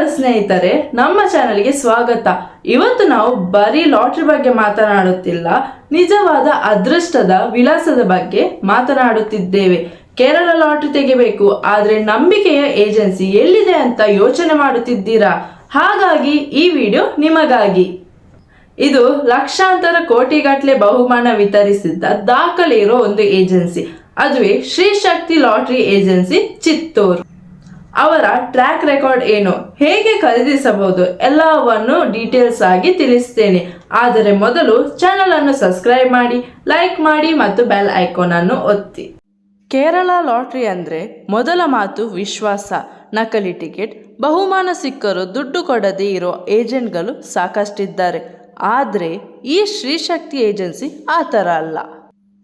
ನಮಸ್ಕಾರ ಸ್ನೇಹಿತರೆ, ನಮ್ಮ ಚಾನಲ್ಗೆ ಸ್ವಾಗತ. ಇವತ್ತು ನಾವು ಬರೀ ಲಾಟ್ರಿ ಬಗ್ಗೆ ಮಾತನಾಡುತ್ತಿಲ್ಲ, ನಿಜವಾದ ಅದೃಷ್ಟದ ವಿಳಾಸದ ಬಗ್ಗೆ ಮಾತನಾಡುತ್ತಿದ್ದೇವೆ. ಕೇರಳ ಲಾಟ್ರಿ ತೆಗಿಬೇಕು, ಆದ್ರೆ ನಂಬಿಕೆಯ ಏಜೆನ್ಸಿ ಎಲ್ಲಿದೆ ಅಂತ ಯೋಚನೆ ಮಾಡುತ್ತಿದ್ದೀರಾ? ಹಾಗಾಗಿ ಈ ವಿಡಿಯೋ ನಿಮಗಾಗಿ. ಇದು ಲಕ್ಷಾಂತರ ಕೋಟಿಗಟ್ಟಲೆ ಬಹುಮಾನ ವಿತರಿಸಿದ್ದ ದಾಖಲೆ ಇರೋ ಒಂದು ಏಜೆನ್ಸಿ, ಅದುವೇ ಶ್ರೀ ಶಕ್ತಿ ಲಾಟ್ರಿ ಏಜೆನ್ಸಿ ಚಿತ್ತೂರು. ಅವರ ಟ್ರ್ಯಾಕ್ ರೆಕಾರ್ಡ್ ಏನು? ಹೇಗೆ ಖರೀದಿಸಬಹುದು? ಎಲ್ಲವನ್ನು ಡೀಟೇಲ್ಸ್ ಆಗಿ ತಿಳಿಸ್ತೇನೆ. ಆದರೆ ಮೊದಲು ಚಾನಲ್ ಅನ್ನು ಸಬ್ಸ್ಕ್ರೈಬ್ ಮಾಡಿ ಲೈಕ್ ಮಾಡಿ ಮತ್ತು ಬೆಲ್ ಐಕಾನ್ ಅನ್ನು ಒತ್ತಿ. ಕೇರಳ ಲಾಟ್ರಿ ಅಂದ್ರೆ ಮೊದಲ ಮಾತು ವಿಶ್ವಾಸ. ನಕಲಿ ಟಿಕೆಟ್, ಬಹುಮಾನ ಸಿಕ್ಕರು ದುಡ್ಡು ಕೊಡದೇ ಇರೋ ಏಜೆಂಟ್ಗಳು ಸಾಕಷ್ಟಿದ್ದಾರೆ. ಆದರೆ ಈ ಶ್ರೀಶಕ್ತಿ ಏಜೆನ್ಸಿ ಆ ಥರ ಅಲ್ಲ.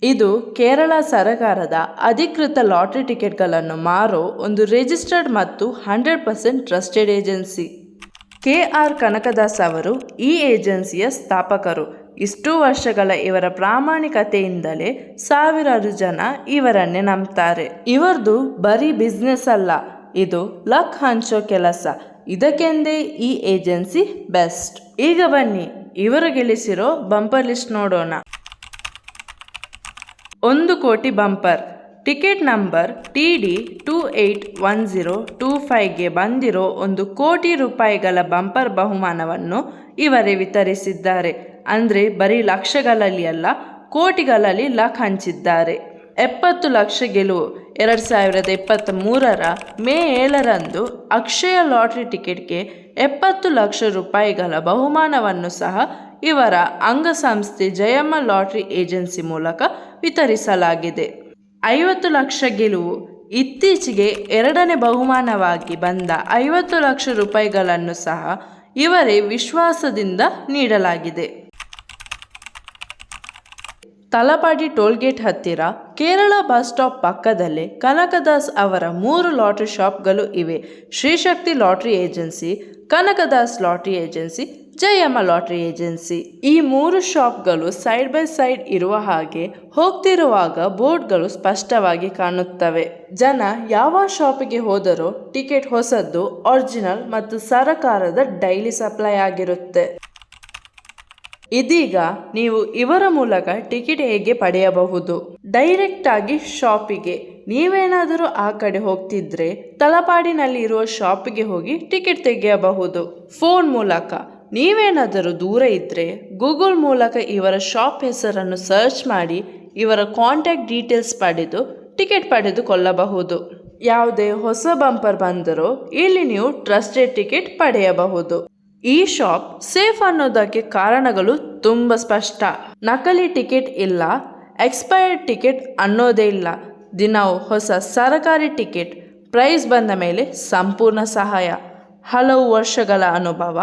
ಇದು ಕೇರಳ ಸರಕಾರದ ಅಧಿಕೃತ ಲಾಟ್ರಿ ಟಿಕೆಟ್ಗಳನ್ನು ಮಾರೋ ಒಂದು ರಿಜಿಸ್ಟರ್ಡ್ ಮತ್ತು hundred percent trusted agency. K R Kanakadas ಅವರು ಈ ಏಜೆನ್ಸಿಯ ಸ್ಥಾಪಕರು. ಇಷ್ಟು ವರ್ಷಗಳ ಇವರ ಪ್ರಾಮಾಣಿಕತೆಯಿಂದಲೇ ಸಾವಿರಾರು ಜನ ಇವರನ್ನೇ ನಂಬ್ತಾರೆ. ಇವರದು ಬರೀ ಬಿಸ್ನೆಸ್ ಅಲ್ಲ, ಇದು ಲಕ್ ಹಂಚೋ ಕೆಲಸ. ಇದಕ್ಕೆಂದೇ ಈ ಏಜೆನ್ಸಿ ಬೆಸ್ಟ್. ಈಗ ಬನ್ನಿ, ಇವರು ಗೆಲ್ಲಿಸಿರೋ ಬಂಪರ್ ಲಿಸ್ಟ್ ನೋಡೋಣ. ಒಂದು ಕೋಟಿ bumper. Ticket number T D two eight one zero two ಫೈವ್ಗೆ ಬಂದಿರೋ ಒಂದು ಕೋಟಿ ರೂಪಾಯಿಗಳ ಬಂಪರ್ ಬಹುಮಾನವನ್ನು ಇವರೇ ವಿತರಿಸಿದ್ದಾರೆ. ಅಂದರೆ ಬರೀ ಲಕ್ಷಗಳಲ್ಲಿ ಅಲ್ಲ, ಕೋಟಿಗಳಲ್ಲಿ ಲಕ್ ಹಂಚಿದ್ದಾರೆ. ಎಪ್ಪತ್ತು ಲಕ್ಷ ಗೆಲುವು. ಎರಡು ಸಾವಿರದ ಇಪ್ಪತ್ತ್ ಮೂರರ ಮೇ ಏಳರಂದು ಅಕ್ಷಯ ಲಾಟ್ರಿ ಟಿಕೆಟ್ಗೆ ಎಪ್ಪತ್ತು ಲಕ್ಷ ರೂಪಾಯಿಗಳ ಬಹುಮಾನವನ್ನು ಸಹ ಇವರ ಅಂಗಸಂಸ್ಥೆ ಜಯಮ್ಮ ಲಾಟ್ರಿ ಏಜೆನ್ಸಿ ಮೂಲಕ ವಿತರಿಸಲಾಗಿದೆ. ಐವತ್ತು ಲಕ್ಷ ಗೆಲುವು ಇತ್ತೀಚೆಗೆ ಎರಡನೇ ಬಹುಮಾನವಾಗಿ ಬಂದ ಐವತ್ತು ಲಕ್ಷ ರೂಪಾಯಿಗಳನ್ನು ಸಹ ಇವರೇ ವಿಶ್ವಾಸದಿಂದ ನೀಡಲಾಗಿದೆ. ತಲಪಾಡಿ ಟೋಲ್ಗೇಟ್ ಹತ್ತಿರ ಕೇರಳ ಬಸ್ ಸ್ಟಾಪ್ ಪಕ್ಕದಲ್ಲೇ ಕನಕದಾಸ್ ಅವರ ಮೂರು ಲಾಟ್ರಿ ಶಾಪ್ಗಳು ಇವೆ. Shrishakti lottery agency, Kanakadas lottery agency Jayamma lottery agency. ಈ ಮೂರು ಶಾಪ್ಗಳು ಸೈಡ್ ಬೈ ಸೈಡ್ ಇರುವ ಹಾಗೆ ಹೋಗ್ತಿರುವಾಗ ಬೋರ್ಡ್ಗಳು ಸ್ಪಷ್ಟವಾಗಿ ಕಾಣುತ್ತವೆ. ಜನ ಯಾವ ಶಾಪಿಗೆ ಹೋದರೂ ಟಿಕೆಟ್ ಹೊಸದ್ದು, ಒರಿಜಿನಲ್ ಮತ್ತು ಸರಕಾರದ ಡೈಲಿ ಸಪ್ಲೈ ಆಗಿರುತ್ತೆ. ಇದೀಗ ನೀವು ಇವರ ಮೂಲಕ ಟಿಕೆಟ್ ಹೇಗೆ ಪಡೆಯಬಹುದು? ಡೈರೆಕ್ಟ್ ಆಗಿ ಶಾಪಿಗೆ. ನೀವೇನಾದರೂ ಆ ಕಡೆ ಹೋಗ್ತಿದ್ರೆ ತಲಪಾಡಿನಲ್ಲಿ ಇರುವ ಶಾಪಿಗೆ ಹೋಗಿ ಟಿಕೆಟ್ ತೆಗೆಯಬಹುದು. ಫೋನ್ ಮೂಲಕ ನೀವೇನಾದರೂ ದೂರ ಇದ್ದರೆ ಗೂಗಲ್ ಮೂಲಕ ಇವರ ಶಾಪ್ ಹೆಸರನ್ನು ಸರ್ಚ್ ಮಾಡಿ ಇವರ ಕಾಂಟ್ಯಾಕ್ಟ್ ಡೀಟೇಲ್ಸ್ ಪಡೆದು ಟಿಕೆಟ್ ಪಡೆದುಕೊಳ್ಳಬಹುದು. ಯಾವುದೇ ಹೊಸ ಬಂಪರ್ ಬಂದರೂ ಇಲ್ಲಿ ನೀವು ಟ್ರಸ್ಟೆಡ್ ಟಿಕೆಟ್ ಪಡೆಯಬಹುದು. ಈ ಶಾಪ್ ಸೇಫ್ ಅನ್ನೋದಕ್ಕೆ ಕಾರಣಗಳು ತುಂಬ ಸ್ಪಷ್ಟ. ನಕಲಿ ಟಿಕೆಟ್ ಇಲ್ಲ, ಎಕ್ಸ್ಪೈರ್ಡ್ ಟಿಕೆಟ್ ಅನ್ನೋದೇ ಇಲ್ಲ. ದಿನವೂ ಹೊಸ ಸರಕಾರಿ ಟಿಕೆಟ್, ಪ್ರೈಸ್ ಬಂದ ಮೇಲೆ ಸಂಪೂರ್ಣ ಸಹಾಯ. ಹಲವು ವರ್ಷಗಳ ಅನುಭವ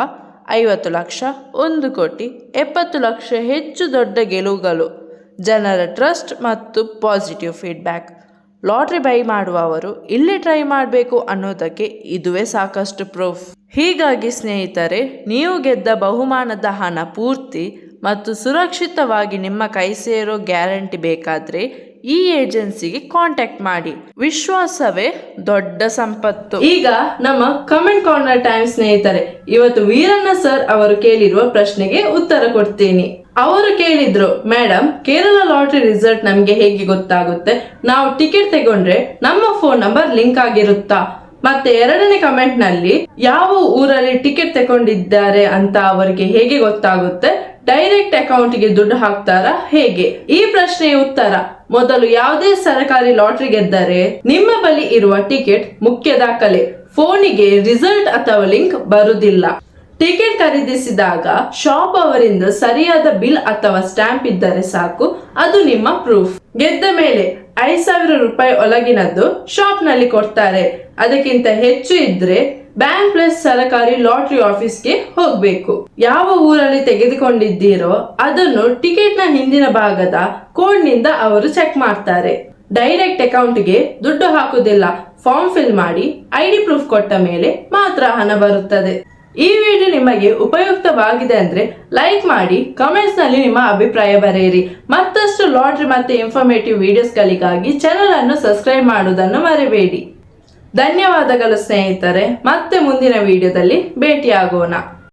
ಐವತ್ತು ಲಕ್ಷ, ಒಂದು ಕೋಟಿ, ಎಪ್ಪತ್ತು ಲಕ್ಷ ಹೆಚ್ಚು ದೊಡ್ಡ ಗೆಲುವುಗಳು. ಜನರ ಟ್ರಸ್ಟ್ ಮತ್ತು ಪಾಸಿಟಿವ್ ಫೀಡ್ಬ್ಯಾಕ್. ಲಾಟ್ರಿ ಬೈ ಮಾಡುವವರು ಇಲ್ಲಿ ಟ್ರೈ ಮಾಡಬೇಕು ಅನ್ನೋದಕ್ಕೆ ಇದುವೇ ಸಾಕಷ್ಟು ಪ್ರೂಫ್. ಹೀಗಾಗಿ ಸ್ನೇಹಿತರೆ, ನೀವು ಗೆದ್ದ ಬಹುಮಾನದ ಹಣ ಪೂರ್ತಿ ಮತ್ತು ಸುರಕ್ಷಿತವಾಗಿ ನಿಮ್ಮ ಕೈ ಸೇರೋ ಗ್ಯಾರಂಟಿ ಬೇಕಾದರೆ ಈ ಏಜೆನ್ಸಿಗೆ ಕಾಂಟ್ಯಾಕ್ಟ್ ಮಾಡಿ. ವಿಶ್ವಾಸವೇ ದೊಡ್ಡ ಸಂಪತ್ತು. ಈಗ ನಮ್ಮ ಕಮೆಂಟ್ ಕಾರ್ನರ್ ಟೈಮ್ ಸ್ನೇಹಿತರೆ, ಇವತ್ತು ವೀರಣ್ಣ ಸರ್ ಅವರು ಕೇಳಿರುವ ಪ್ರಶ್ನೆಗೆ ಉತ್ತರ ಕೊಡ್ತೀನಿ. ಅವರು ಕೇಳಿದ್ರು ಮೇಡಮ್ ಕೇರಳ ಲಾಟರಿ ರಿಸಲ್ಟ್ ನಮ್ಗೆ ಹೇಗೆ ಗೊತ್ತಾಗುತ್ತೆ? ನಾವು ಟಿಕೆಟ್ ತಗೊಂಡ್ರೆ ನಮ್ಮ ಫೋನ್ ನಂಬರ್ ಲಿಂಕ್ ಆಗಿರುತ್ತಾ? ಮತ್ತೆ ಎರಡನೇ ಕಮೆಂಟ್ನಲ್ಲಿ ಯಾವ ಊರಲ್ಲಿ ಟಿಕೆಟ್ ತಗೊಂಡಿದ್ದಾರೆ ಅಂತ ಅವರಿಗೆ ಹೇಗೆ ಗೊತ್ತಾಗುತ್ತೆ? ಡೈರೆಕ್ಟ್ ಅಕೌಂಟ್ಗೆ ದುಡ್ಡು ಹಾಕ್ತಾರಾ? ಹೇಗೆ? ಈ ಪ್ರಶ್ನೆಯ ಉತ್ತರ, ಮೊದಲು ಯಾವುದೇ ಸರಕಾರಿ ಲಾಟ್ರಿ ಗೆದ್ದರೆ ನಿಮ್ಮ ಬಳಿ ಇರುವ ಟಿಕೆಟ್ ಮುಖ್ಯ ದಾಖಲೆ. ಫೋನಿಗೆ ರಿಸಲ್ಟ್ ಅಥವಾ ಲಿಂಕ್ ಬರುವುದಿಲ್ಲ. ಟಿಕೆಟ್ ಖರೀದಿಸಿದಾಗ ಶಾಪ್ ಅವರಿಂದ ಸರಿಯಾದ ಬಿಲ್ ಅಥವಾ ಸ್ಟ್ಯಾಂಪ್ ಇದ್ದರೆ ಸಾಕು, ಅದು ನಿಮ್ಮ ಪ್ರೂಫ್. ಗೆದ್ದ ಮೇಲೆ ಐದ್ ಸಾವಿರ ರೂಪಾಯಿ ಒಳಗಿನದ್ದು ಶಾಪ್ನಲ್ಲಿ ಕೊಡ್ತಾರೆ. ಅದಕ್ಕಿಂತ ಹೆಚ್ಚು ಇದ್ರೆ ಬ್ಯಾಂಕ್ ಪ್ಲಸ್ ಸರಕಾರಿ ಲಾಟ್ರಿ ಆಫೀಸ್ಗೆ ಹೋಗ್ಬೇಕು. ಯಾವ ಊರಲ್ಲಿ ತೆಗೆದುಕೊಂಡಿದ್ದೀರೋ ಅದನ್ನು ಟಿಕೆಟ್ನ ಹಿಂದಿನ ಭಾಗದ ಕೋಡ್ನಿಂದ ಅವರು ಚೆಕ್ ಮಾಡ್ತಾರೆ. ಡೈರೆಕ್ಟ್ ಅಕೌಂಟ್ಗೆ ದುಡ್ಡು ಹಾಕುದಿಲ್ಲ ಫಾರ್ಮ್ ಫಿಲ್ ಮಾಡಿ ಐಡಿ ಪ್ರೂಫ್ ಕೊಟ್ಟ ಮೇಲೆ ಮಾತ್ರ ಹಣ ಬರುತ್ತದೆ. ಈ ವಿಡಿಯೋ ನಿಮಗೆ ಉಪಯುಕ್ತವಾಗಿದೆ ಅಂದ್ರೆ ಲೈಕ್ ಮಾಡಿ ಕಮೆಂಟ್ಸ್ನಲ್ಲಿ ನಿಮ್ಮ ಅಭಿಪ್ರಾಯ ಬರೆಯಿರಿ. ಮತ್ತಷ್ಟು ಲಾಟ್ರಿ ಮತ್ತೆ ಇನ್ಫಾರ್ಮೇಟಿವ್ ವಿಡಿಯೋಸ್ಗಳಿಗಾಗಿ ಚಾನೆಲ್ ಅನ್ನು ಸಬ್ಸ್ಕ್ರೈಬ್ ಮಾಡುವುದನ್ನು ಮರೆಯಬೇಡಿ ಧನ್ಯವಾದಗಳು ಸ್ನೇಹಿತರೆ ಮತ್ತೆ ಮುಂದಿನ ವಿಡಿಯೋದಲ್ಲಿ ಭೇಟಿಯಾಗೋಣ.